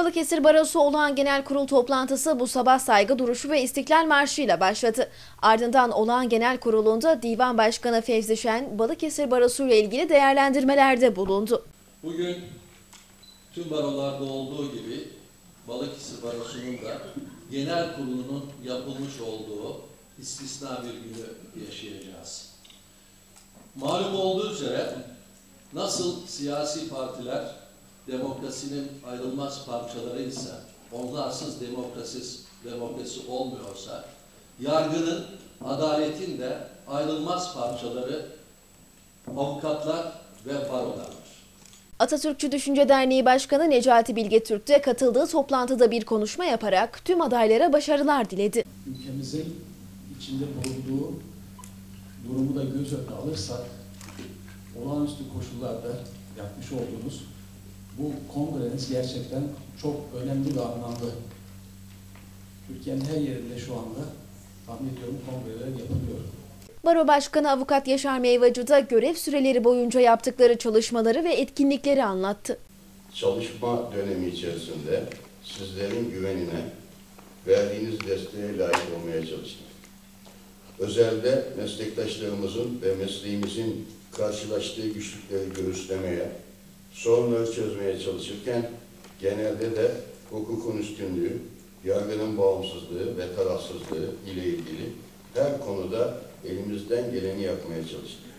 Balıkesir Barosu olağan genel kurul toplantısı bu sabah saygı duruşu ve istiklal marşı ile başladı. Ardından olağan genel kurulunda Divan Başkanı Fevzi Şen, Balıkesir Barosu ile ilgili değerlendirmelerde bulundu. Bugün tüm barolarda olduğu gibi Balıkesir Barosu'nun da genel kurulunun yapılmış olduğu istisna bir günü yaşayacağız. Malum olduğu üzere nasıl siyasi partiler demokrasinin ayrılmaz parçaları ise onlarsız demokrasiz demokrasi olmuyorsa yargının, adaletin de ayrılmaz parçaları avukatlar ve barolardır. Atatürkçü Düşünce Derneği Başkanı Necati Bilge Türk de katıldığı toplantıda bir konuşma yaparak tüm adaylara başarılar diledi. ülkemizin içinde bulunduğu durumu da göz önüne alırsak, olağanüstü koşullarda yapmış olduğunuz bu kongreniz gerçekten çok önemli ve anlamlı. Türkiye'nin her yerinde şu anda tahmin ediyorum kongreler yapılıyor. Baro Başkanı Avukat Yaşar Meyvacı da görev süreleri boyunca yaptıkları çalışmaları ve etkinlikleri anlattı. çalışma dönemi içerisinde sizlerin güvenine verdiğiniz desteğe layık olmaya çalıştık. Özelde meslektaşlarımızın ve mesleğimizin karşılaştığı güçlükleri göğüslemeye, sorunları çözmeye çalışırken genelde de hukukun üstünlüğü, yargının bağımsızlığı ve tarafsızlığı ile ilgili her konuda elimizden geleni yapmaya çalıştık.